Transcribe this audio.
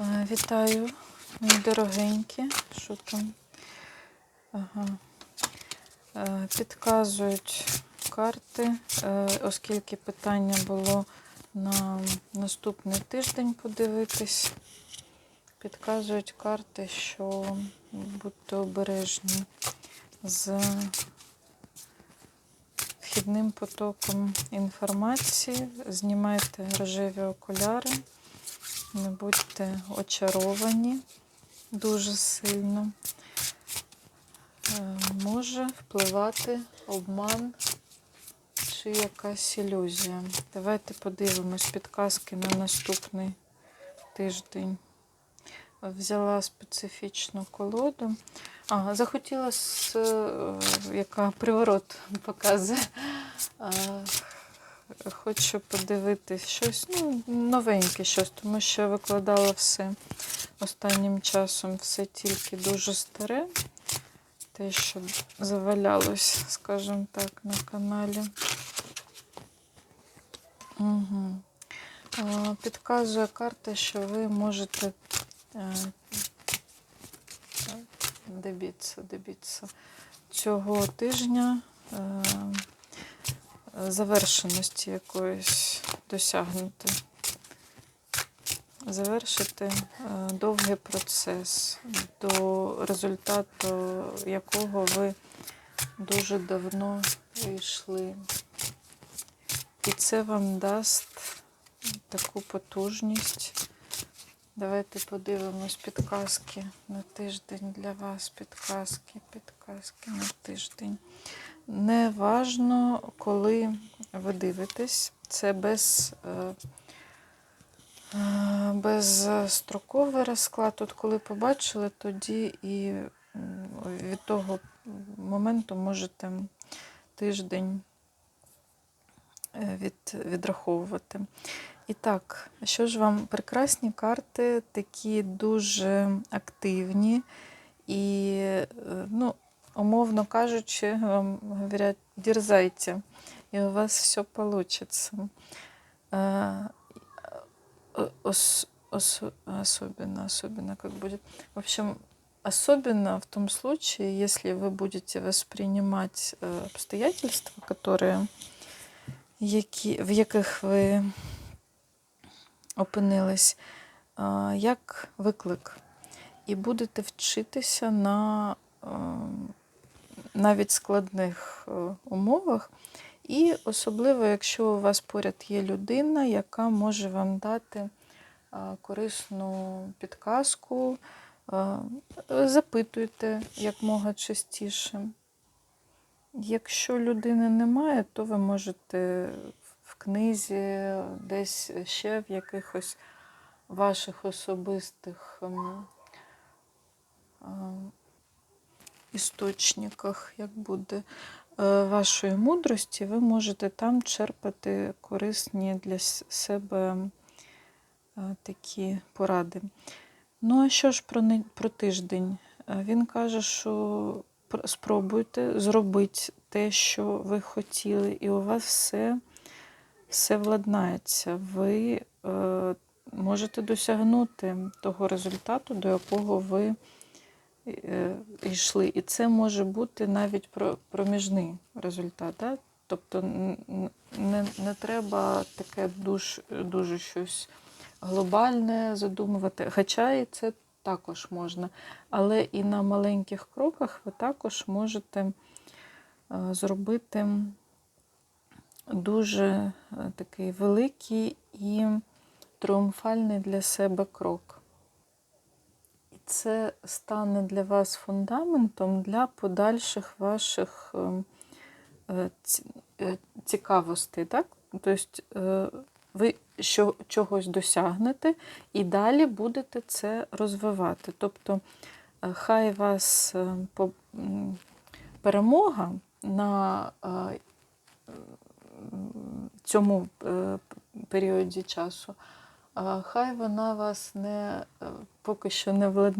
Вітаю, мої дорогенькі. Що там? Ага. Підказують карти, оскільки питання було на наступний тиждень подивитись. Підказують карти, що будьте обережні з вхідним потоком інформації, знімайте рожеві окуляри. Не будьте очаровані дуже сильно. Е, Може впливати обман чи якась ілюзія. Давайте подивимось підказки на наступний тиждень. Взяла специфічну колоду. А, захотіла, е, яка приворот показує. Хочу подивитись щось ну, новеньке щось, тому що я викладала все останнім часом все тільки дуже старе. Те, що завалялось, скажімо так, на каналі. Угу. Підказує карта, що ви можете е, добитися, добитися цього тижня. Завершеності якоїсь досягнути. Завершити е, довгий процес, до результату якого ви дуже давно йшли. І це вам дасть таку потужність. Давайте подивимось підказки на тиждень для вас. Підказки, підказки на тиждень. Не важно, коли ви дивитесь, це без, е, е, безстроковий розклад. Тут, коли побачили, тоді і від того моменту можете тиждень е, від, відраховувати. І так, що ж вам прекрасні карти, такі дуже активні і, ну, умовно кажучи, вам говорять, дерзайте, и у вас все получится. А, ос- ос- особенно, особенно как будет. В общем, особенно в том случае, если вы будете воспринимать э, обстоятельства, которые, які, в яких ви опинились, а, як виклик. І будете вчитися на е, навіть складних е, умовах. І особливо, якщо у вас поряд є людина, яка може вам дати е, корисну підказку, е, запитуйте якмога частіше. Якщо людини немає, то ви можете в книзі, десь ще в якихось ваших особистих ем, е, істочниках, як буде е, вашої мудрості, ви можете там черпати корисні для себе е, такі поради. Ну, а що ж про, не- про тиждень? Е, Він каже, що спробуйте зробити те, що ви хотіли, і у вас все, все владнається. Ви е, можете досягнути того результату, до якого ви йшли. І це може бути навіть про- проміжний результат. Да? Тобто не, не треба таке дуже, дуже щось глобальне задумувати. Хоча і це також можна. Але і на маленьких кроках ви також можете е, зробити дуже е, такий великий і тріумфальний для себе крок. Це стане для вас фундаментом для подальших ваших е, е, е, цікавостей. Так? Тобто е, ви чогось досягнете і далі будете це розвивати. Тобто, хай вас перемога на цьому періоді часу, хай вона вас не поки що не владнає.